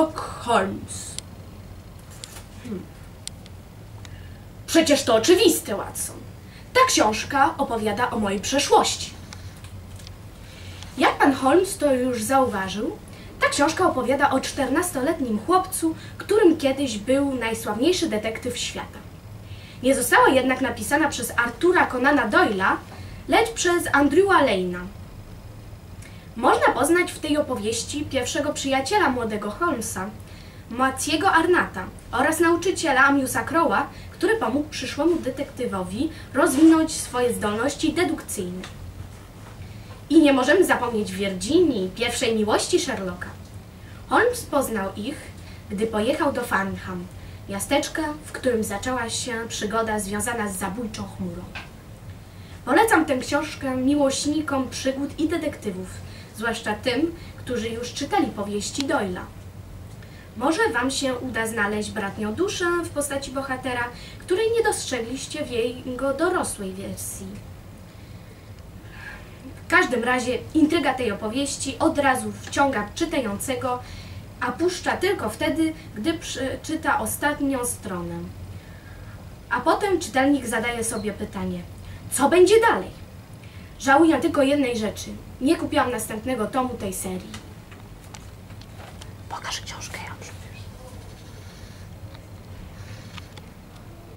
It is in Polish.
Sherlock Holmes. Hmm. Przecież to oczywiste, Watson. Ta książka opowiada o mojej przeszłości. Jak pan Holmes to już zauważył, ta książka opowiada o 14-letnim chłopcu, którym kiedyś był najsławniejszy detektyw świata. Nie została jednak napisana przez Artura Conana Doyle'a, lecz przez Andrewa Lane'a. Można poznać w tej opowieści pierwszego przyjaciela młodego Holmesa, Mathiego Arnata oraz nauczyciela Amusa Crowa, który pomógł przyszłemu detektywowi rozwinąć swoje zdolności dedukcyjne. I nie możemy zapomnieć Virginii, pierwszej miłości Sherlocka. Holmes poznał ich, gdy pojechał do Farnham, miasteczka, w którym zaczęła się przygoda związana z zabójczą chmurą. Polecam tę książkę miłośnikom przygód i detektywów, zwłaszcza tym, którzy już czytali powieści Doyla. Może Wam się uda znaleźć bratnią duszę w postaci bohatera, której nie dostrzegliście w jego dorosłej wersji. W każdym razie intryga tej opowieści od razu wciąga czytającego, a puszcza tylko wtedy, gdy przeczyta ostatnią stronę. A potem czytelnik zadaje sobie pytanie, co będzie dalej? Żałuję tylko jednej rzeczy. Nie kupiłam następnego tomu tej serii. Pokaż książkę.